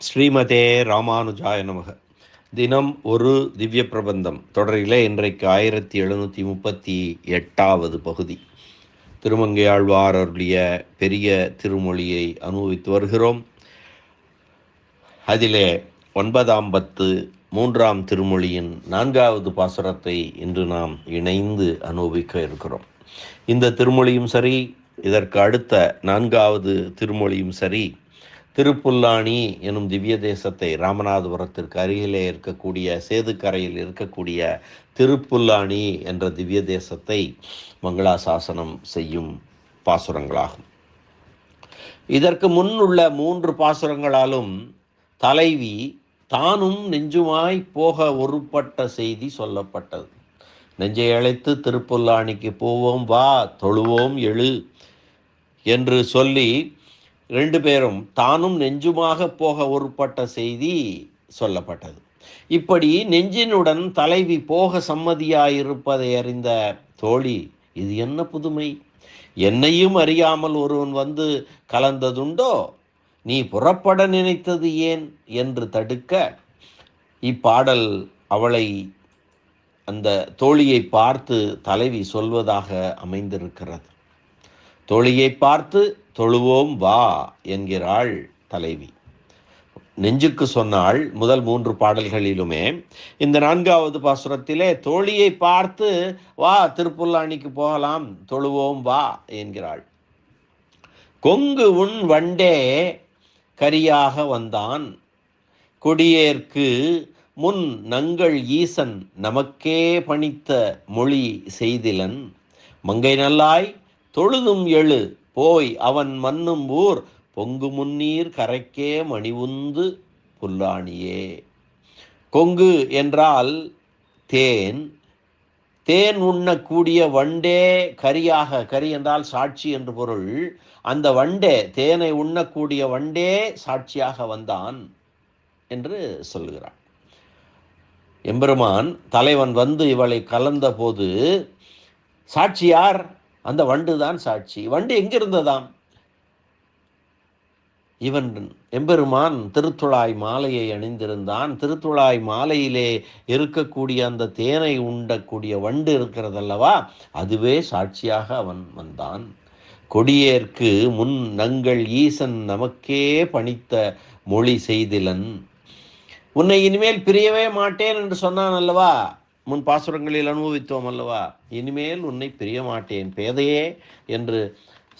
ஸ்ரீமதே ராமானுஜாய நமக. தினம் ஒரு திவ்ய பிரபந்தம். தொடரிலே இன்றைக்கு ஆயிரத்தி எழுநூற்றி முப்பத்தி எட்டாவது பகுதி. திருமங்கையாழ்வார் அருளிய பெரிய திருமொழியை அனுபவித்து வருகிறோம். அதிலே ஒன்பதாம் பத்து மூன்றாம் திருமொழியின் நான்காவது பாசுரத்தை இன்று நாம் இணைந்து அனுபவிக்க இருக்கிறோம். இந்த திருமொழியும் சரி இதற்கு அடுத்த நான்காவது திருமொழியும் சரி திருப்புல்லாணி எனும் திவ்ய தேசத்தை ராமநாதபுரத்திற்கு அருகிலே இருக்கக்கூடிய சேதுக்கரையில் இருக்கக்கூடிய திருப்புல்லாணி என்ற திவ்ய தேசத்தை மங்களாசாசனம் செய்யும் பாசுரங்களாகும். இதற்கு முன் உள்ள மூன்று பாசுரங்களாலும் தலைவி தானும் நெஞ்சுமாய் போக ஒருப்பட்ட செய்தி சொல்லப்பட்டது. நெஞ்சை அழைத்து திருப்புல்லாணிக்கு போவோம் வா தொழுவோம் எழு என்று சொல்லி ரெண்டு பேரும் தானும் நெஞ்சுமாக போக ஒருப்பட்ட செய்தி சொல்லப்பட்டது. இப்படி நெஞ்சினுடன் தலைவி போக சம்மதியாயிருப்பதை அறிந்த தோழி இது என்ன புதுமை? என்னையும் அறியாமல் ஒருவன் வந்து கலந்ததுண்டோ? நீ புறப்பட நினைத்தது ஏன் என்று தடுக்க இப்பாடல் அவளை அந்த தோழியை பார்த்து தலைவி சொல்வதாக அமைந்திருக்கிறது. தோழியை பார்த்து தொழுவோம் வா என்கிறாள் தலைவி. நெஞ்சுக்கு சொன்னாள் முதல் மூன்று பாடல்களிலுமே இந்த நான்காவது பாசுரத்திலே தோழியை பார்த்து வா திருப்புல்லாணிக்கு போகலாம் தொழுவோம் வா என்கிறாள். கொங்கு உன் வண்டே கரியாக வந்தான். கொடியேற்கு முன் நங்கள் ஈசன் நமக்கே பணித்த மொழி செய்திலன். மங்கை நல்லாய் தொழுதும் எழு போய் அவன் மன்னும் ஊர் பொங்கு முன்னீர் கரைக்கே மணிவுந்து புல்லாணியே. கொங்கு என்றால் தேன். தேன் உண்ணக்கூடிய வண்டே கரியாக கரி என்றால் சாட்சி என்று பொருள். அந்த வண்டே தேனை உண்ணக்கூடிய வண்டே சாட்சியாக வந்தான் என்று சொல்கிறான். எம்பெருமான் தலைவன் வந்து இவளை கலந்த போது சாட்சியார் அந்த வண்டு தான் சாட்சி. வண்டு எங்கிருந்ததாம்? இவன் எம்பெருமான் திருத்துழாய் மாலையை அணிந்திருந்தான். திருத்துழாய் மாலையிலே இருக்கக்கூடிய அந்த தேனை உண்டக்கூடிய வண்டு இருக்கிறதல்லவா? அதுவே சாட்சியாக அவன் வந்தான். கொடியேற்கு முன் நங்கள் ஈசன் நமக்கே பணித்த மொழி செய்திலன். உன்னை இனிமேல் பிரியவே மாட்டேன் என்று சொன்னான் அல்லவா முன் பாசுரங்களில் அனுபவித்தோம் அல்லவா? இனிமேல் உன்னை பிரிய மாட்டேன் பேதையே என்று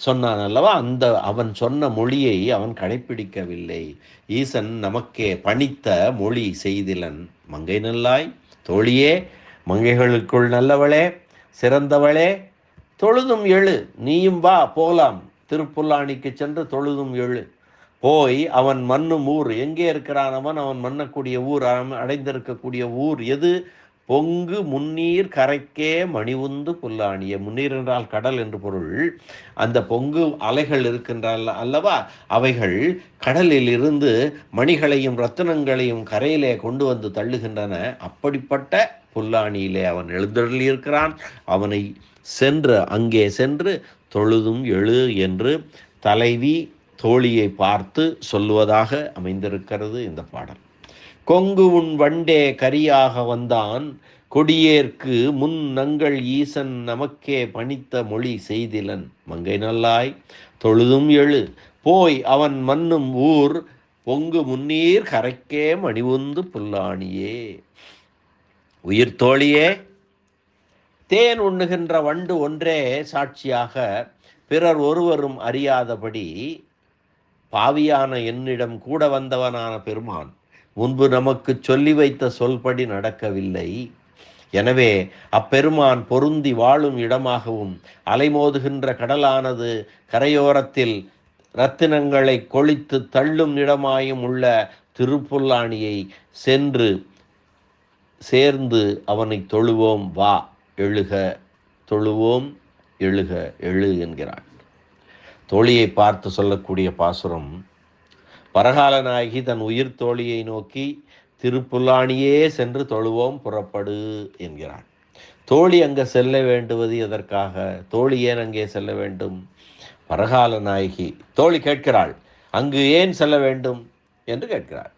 சொன்னான் அல்லவா? அந்த அவன் சொன்ன மொழியை அவன் கடைப்பிடிக்கவில்லை. ஈசன் நமக்கே பணித்த மொழி செய்திலன். மங்கை நல்லாய் தோழியே மங்கைகளுக்குள் நல்லவளே சிறந்தவளே தொழுதும் எழு நீயும் வா போலாம் திருப்புல்லாணிக்கு சென்று தொழுதும் எழு. போய் அவன் மண்ணும் ஊர். எங்கே இருக்கிறான் அவன்? அவன் மன்னக்கூடிய ஊர் அடைந்திருக்கக்கூடிய ஊர் எது? பொங்கு முன்னீர் கரைக்கே மணிவுந்து புல்லாணிய முன்னீர் என்றால் கடல் என்று பொருள். அந்த பொங்கு அலைகள் இருக்கின்றால் அல்லவா? அவைகள் கடலில் இருந்து மணிகளையும் ரத்தினங்களையும் கரையிலே கொண்டு வந்து தள்ளுகின்றன. அப்படிப்பட்ட புல்லாணியிலே அவன் எழுந்தருளியிருக்கிறான். அவனை சென்று அங்கே சென்று தொழுதும் எழு என்று தலைவி தோழியை பார்த்து சொல்லுவதாக அமைந்திருக்கிறது இந்த பாடல். கொங்கு உன் வண்டே கரியாக வந்தான். கொடியேற்கு முன் நங்கள் ஈசன் நமக்கே பணித்த மொழி செய்திலன். மங்கை நல்லாய் தொழுதும் எழு. போய் அவன் மன்னும் ஊர். பொங்கு முன்னீர் கரைக்கே மணிவுந்து புல்லாணியே. உயிர் தோழியே தேன் உண்ணுகின்ற வண்டு ஒன்றே சாட்சியாக. பிறர் ஒருவரும் அறியாதபடி பாவியான என்னிடம் கூட வந்தவனான பெருமான். முன்பு நமக்கு சொல்லி வைத்த சொல்படி நடக்கவில்லை. எனவே அப்பெருமான் பொருந்தி வாழும் இடமாகவும் அலைமோதுகின்ற கடலானது கரையோரத்தில் இரத்தினங்களை கொளித்து தள்ளும் இடமாயும் உள்ள திருப்புல்லாணியை சென்று சேர்ந்து அவனை தொழுவோம். வா எழுக. தொழுவோம் எழுக. எழு என்கிறான். தோழியை பார்த்து சொல்லக்கூடிய பாசுரம் பரகால நாயகி தன் உயிர் தோழியை நோக்கி திருப்புல்லாணியே சென்று தொழுவோம் புறப்படு என்கிறாள் தோழி அங்கே செல்ல வேண்டுவது எதற்காக? தோழி ஏன் அங்கே செல்ல வேண்டும்? பரகால நாயகி தோழி கேட்கிறாள் அங்கு ஏன் செல்ல வேண்டும்? என்று கேட்கிறாள்.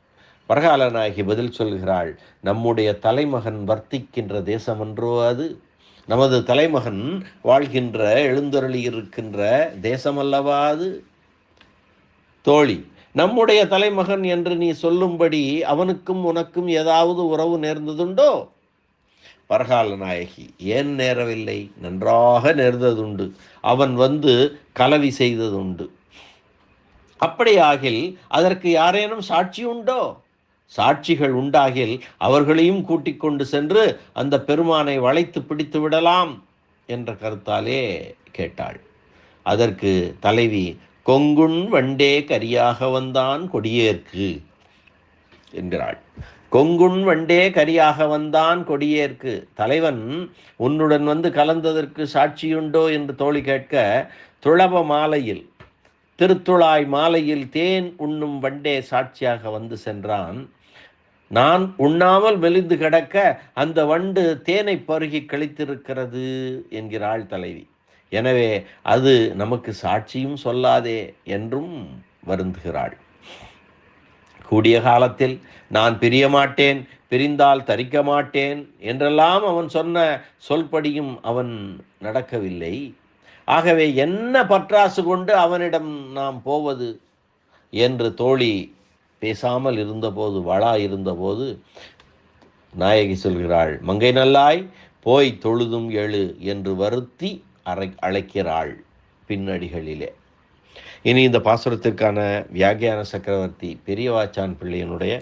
பரகாலநாயகி பதில் சொல்கிறாள் நம்முடைய தலைமகன் வர்த்திக்கின்ற தேசமன்றோ அது? நமது தலைமகன் வாழ்கின்ற எழுந்தருளி இருக்கின்ற தேசமல்லவா அது? தோழி நம்முடைய தலைமகன் என்று நீ சொல்லும்படி அவனுக்கும் உனக்கும் ஏதாவது உறவு நேர்ந்ததுண்டோ? பரகால நாயகி ஏன் நேரவில்லை? நன்றாக நேர்ந்ததுண்டு. அவன் வந்து கலவி செய்ததுண்டு. அப்படியாகில் அதற்கு யாரேனும் சாட்சி உண்டோ? சாட்சிகள் உண்டாகில் அவர்களையும் கூட்டிக் கொண்டு சென்று அந்த பெருமானை வளைத்து பிடித்து விடலாம் என்ற கருத்தாலே கேட்டாள். அதற்கு தலைவி கொங்குண் வண்டே கரியாக வந்தான் கொடியேற்கு என்கிறாள். கொங்குண் வண்டே கரியாக வந்தான் கொடியேற்கு. தலைவன் உன்னுடன் வந்து கலந்ததற்கு சாட்சியுண்டோ என்று தோழி கேட்க துளப மாலையில் திருத்துழாய் மாலையில் தேன் உண்ணும் வண்டே சாட்சியாக வந்து சென்றான். நான் உண்ணாமல் மெலிந்து கிடக்க அந்த வண்டு தேனை பருகி கழித்திருக்கிறது என்கிறாள் தலைவி. எனவே அது நமக்கு சாட்சியும் சொல்லாதே என்றும் வருந்துகிறாள். கூடிய காலத்தில் நான் பிரிய மாட்டேன் பிரிந்தால் தரிக்க மாட்டேன் என்றெல்லாம் அவன் சொன்ன சொல்படியும் அவன் நடக்கவில்லை. ஆகவே என்ன பற்றாசு கொண்டு அவனிடம் நாம் போவது என்று தோழி பேசாமல் இருந்தபோது வளா இருந்தபோது நாயகி சொல்கிறாள் மங்கை நல்லாய் போய் தொழுதும் எழு என்று வருத்தி அரை அழைக்கிறாள் பின்னடிகளிலே. இனி இந்த பாசுரத்திற்கான வியாகியான சக்கரவர்த்தி பெரியவாச்சான் பிள்ளையனுடைய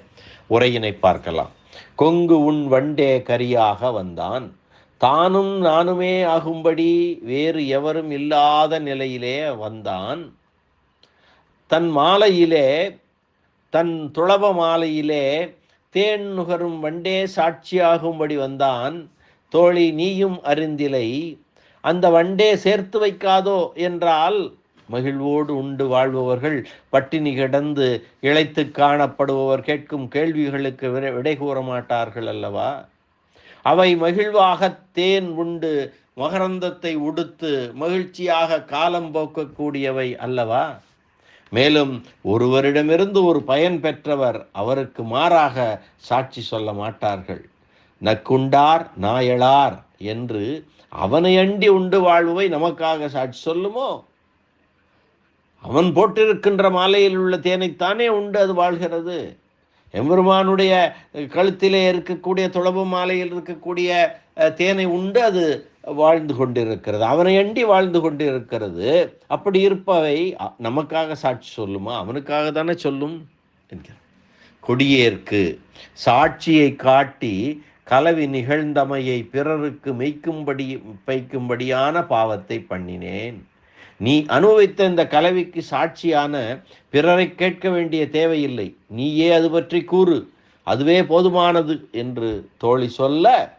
உரையினை பார்க்கலாம். கொங்கு உன் வண்டே கரியாக வந்தான். தானும் நானுமே ஆகும்படி வேறு எவரும் இல்லாத நிலையிலே வந்தான். தன் மாலையிலே தன் துளப மாலையிலே தேன் நுகரும் வண்டே சாட்சியாகும்படி வந்தான். தோழி நீயும் அறிந்திலை. அந்த வண்டே சேர்த்து வைக்காதோ என்றால் மகிழ்வோடு உண்டு வாழ்பவர்கள். பட்டினி கிடந்து இழைத்து காணப்படுபவர் கேட்கும் கேள்விகளுக்கு விடை கூற மாட்டார்கள் அல்லவா? அவை மகிழ்வாக தேன் உண்டு மகரந்தத்தை உடுத்து மகிழ்ச்சியாக காலம் போக்கக்கூடியவை அல்லவா? மேலும் ஒருவரிடமிருந்து ஒரு பயன் பெற்றவர் அவருக்கு மாறாக சாட்சி சொல்ல மாட்டார்கள். நக்குண்டார் நாயளார் என்று அவனை அண்டி உண்டு வாழ்வை நமக்காக சாட்சி சொல்லுமோ? அவன் போட்டிருக்கின்ற மாலையில் உள்ள தேனைத்தானே உண்டு அது வாழ்கிறது. எம்பெருமானுடைய கழுத்திலே இருக்கக்கூடிய துளபு மாலையில் இருக்கக்கூடிய தேனை உண்டு அது வாழ்ந்து கொண்டிருக்கிறது. அவனை அண்டி வாழ்ந்து கொண்டிருக்கிறது. அப்படி இருப்பவை அ- நமக்காக சாட்சி சொல்லுமா? அவனுக்காக தானே சொல்லும்? என்கிறார். கொடியேற்கு சாட்சியை காட்டி கலவி நிகழ்ந்தமையை பிறருக்கு மெய்க்கும்படி பைக்கும்படியான பாவத்தை பண்ணினேன். நீ அனுபவித்த இந்த கலவிக்கு சாட்சியான பிறரை கேட்க வேண்டிய தேவையில்லை. நீயே அது பற்றி கூறு. அதுவே போதுமானது என்று தோழி சொல்ல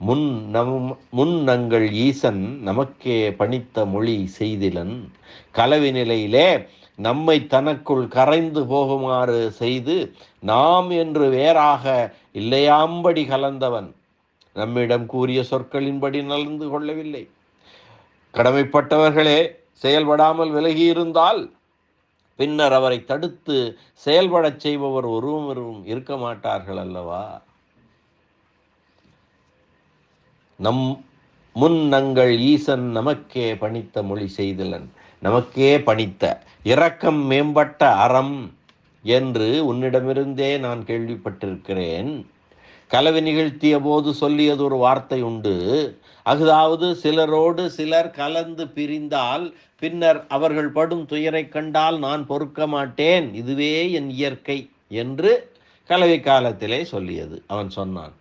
முன் நம் முன் நங்கள் ஈசன் நமக்கே பணித்த மொழி செய்திலன். கலவி நிலையிலே நம்மை தனக்குள் கரைந்து போகுமாறு செய்து நாம் என்று வேறாக இல்லையாம்படி கலந்தவன் நம்மிடம் கூறிய சொற்களின்படி நடந்து கொள்ளவில்லை. கடமைப்பட்டவர்களே செயல்படாமல் விலகியிருந்தால் பின்னர் அவரை தடுத்து செயல்படச் செய்பவர் ஒருவரும் இருக்க மாட்டார்கள் அல்லவா? நம் முன் நங்கள் ஈசன் நமக்கே பணித்த மொழி செய்தலன். நமக்கே பணித்த இரக்கம் மேம்பட்ட அறம் என்று உன்னிடமிருந்தே நான் கேள்விப்பட்டிருக்கிறேன். கலவி நிகழ்த்திய போது சொல்லியது ஒரு வார்த்தை உண்டு. அதாவது சிலரோடு சிலர் கலந்து பிரிந்தால் பின்னர் அவர்கள் படும் துயரை கண்டால் நான் பொறுக்க மாட்டேன். இதுவே என் இயற்கை என்று கலவி காலத்திலே சொல்லியது. அவன் சொன்னான்.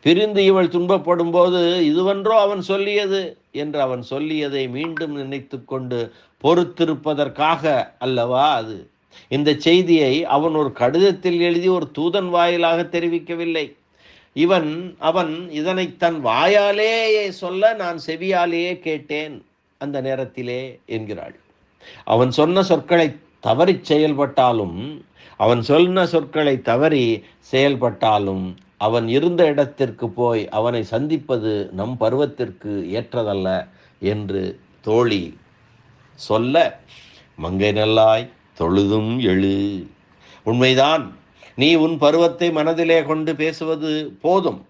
பிரிந்து இவள் துன்பப்படும் போது இதுவென்றோ அவன் சொல்லியது என்று அவன் சொல்லியதை மீண்டும் நினைத்து கொண்டு பொறுத்திருப்பதற்காக அல்லவா அது? இந்த செய்தியை அவன் ஒரு கடிதத்தில் எழுதி ஒரு தூதன் வாயிலாக தெரிவிக்கவில்லை. இவன் அவன் இதனை தன் வாயாலேயே சொல்ல நான் செவியாலேயே கேட்டேன் அந்த நேரத்திலே என்கிறாள். அவன் சொன்ன சொற்களை தவறி செயல்பட்டாலும் அவன் சொன்ன சொற்களை தவறி செயல்பட்டாலும் அவன் இருந்த இடத்திற்கு போய் அவனை சந்திப்பது நம் பருவத்திற்கு ஏற்றதல்ல என்று தோழி சொல்ல மங்கை நல்லாய் தொழுதும் எழு. உண்மைதான் நீ உன் பருவத்தை மனதிலே கொண்டு பேசுவது போதும்.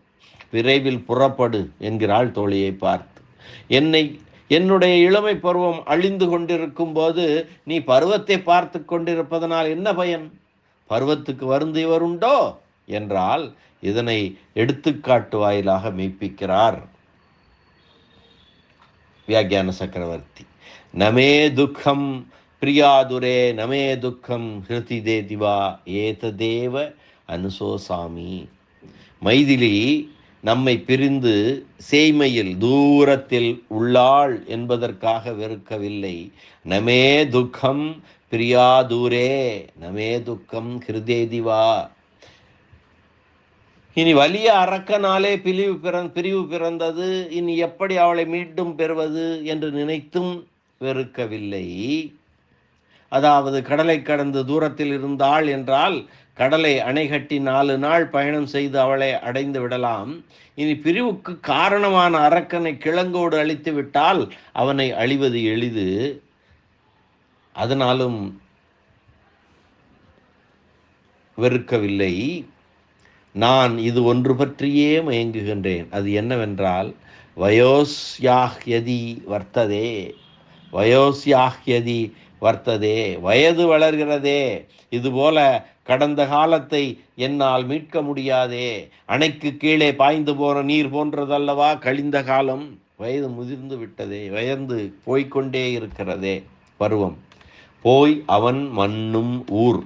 விரைவில் புறப்படு என்கிறாள் தோழியை பார்த்து. என்னை என்னுடைய இளமை பருவம் அழிந்து கொண்டிருக்கும் போது நீ பருவத்தை பார்த்து கொண்டிருப்பதனால் என்ன பயன்? பருவத்துக்கு வருந்தியவருண்டோ என்றால் இதனை எடுத்துக்காட்டு வாயிலாக மெய்ப்பிக்கிறார். வியாக்கியான சக்கரவர்த்தி. நமே துக்கம் பிரியாதுரே நமே துக்கம் ஹிருதி தேதிவா ஏததேவ அனுசோசாமி. மைதிலி நம்மை பிரிந்து சேய்மையில் தூரத்தில் உள்ளாள் என்பதற்காக வெறுக்கவில்லை. நமே துக்கம் பிரியாதூரே நமே துக்கம் ஹிருதேதிவா. இனி வலிய அரக்கனாலே பிரிவு பிறந் பிரிவு பிறந்தது இனி எப்படி அவளை மீண்டும் பெறுவது என்று நினைத்தும் வெறுக்கவில்லை. அதாவது கடலை கடந்து தூரத்தில் இருந்தாள் என்றால் கடலை அணை கட்டி நாலு நாள் பயணம் செய்து அவளை அடைந்து விடலாம். இனி பிரிவுக்கு காரணமான அரக்கனை கிழங்கோடு அழித்து விட்டால் அவனை அழிவது எளிது. அதனாலும் வெறுக்கவில்லை. நான் இது ஒன்று பற்றியே மயங்குகின்றேன். அது என்னவென்றால் வயோஸ்யாஹ்யதி வர்த்ததே வயோஸ்யாஹ்யதி வர்த்ததே வயது வளர்கிறதே இதுபோல கடந்த காலத்தை என்னால் மீட்க முடியாதே அணைக்கு கீழே பாய்ந்து போன நீர் போன்றதல்லவா கழிந்த காலம் வயது முதிர்ந்து விட்டதே வயந்து போய்க்கொண்டே இருக்கிறதே பருவம். போய் அவன் மண்ணும் ஊர்.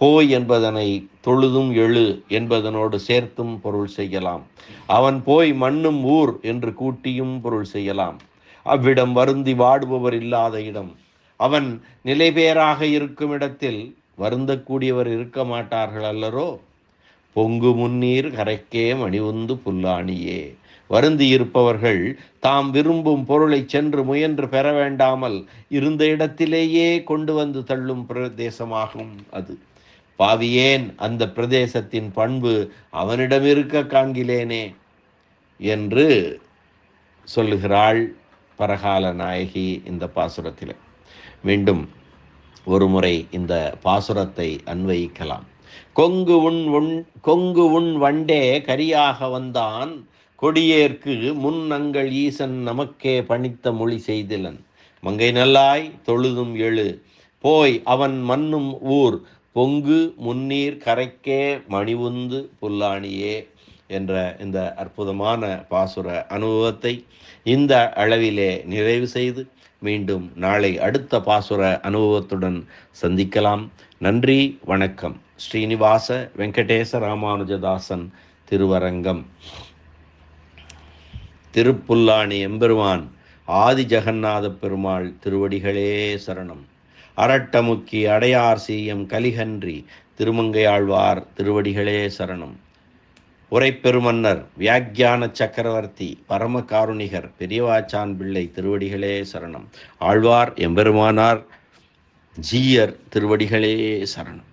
போய் என்பதனை தொழுதும் எழு என்பதனோடு சேர்த்தும் பொருள் செய்யலாம். அவன் போய் மண்ணும் ஊர் என்று கூட்டியும் பொருள் செய்யலாம். அவ்விடம் வருந்தி வாடுபவர் இல்லாத இடம். அவன் நிலைபேராக இருக்கும் இடத்தில் வருந்தக்கூடியவர் இருக்க மாட்டார்கள் அல்லரோ? பொங்கு முன்னீர் கரைக்கே மணிவுந்து புல்லாணியே. வருந்தி இருப்பவர்கள் தாம் விரும்பும் பொருளை சென்று முயன்று பெற வேண்டாமல் இருந்த இடத்திலேயே கொண்டு வந்து தள்ளும் பிரதேசமாகும் அது. பாவியேன் அந்த பிரதேசத்தின் பண்பு அவனிடம் இருக்க காண்கிலேனே என்று சொல்லுகிறாள் பரகால நாயகி இந்த பாசுரத்தில். மீண்டும் ஒரு முறை இந்த பாசுரத்தை அன்வயிக்கலாம். கொங்கு உன் உன் கொங்கு உன் வண்டே கரியாக வந்தான். கொடியேற்கு முன்னங்கள் ஈசன் நமக்கே பணித்த மொழி செய்திலன். மங்கை நல்லாய் தொழுதும் எழு. போய் அவன் மண்ணும் ஊர். பொங்கு முன்னீர் கரைக்கே மணிவுந்து புல்லாணியே என்ற இந்த அற்புதமான பாசுர அனுபவத்தை இந்த அளவிலே நிறைவு செய்து மீண்டும் நாளை அடுத்த பாசுர அனுபவத்துடன் சந்திக்கலாம். நன்றி வணக்கம். ஸ்ரீனிவாச வெங்கடேச ராமானுஜதாசன் திருவரங்கம். திருப்புல்லாணி எம்பெருமான் ஆதி ஜெகநாத பெருமாள் திருவடிகளே சரணம். அரட்டமுக்கி அடையார் சீயம் கலிகன்றி திருமங்கையாழ்வார் திருவடிகளே சரணம். உரைப்பெருமன்னர் வியாக்கியான சக்கரவர்த்தி பரம காருணிகர் பெரியவாச்சான் பிள்ளை திருவடிகளே சரணம். ஆழ்வார் எம்பெருமானார் ஜீயர் திருவடிகளே சரணம்.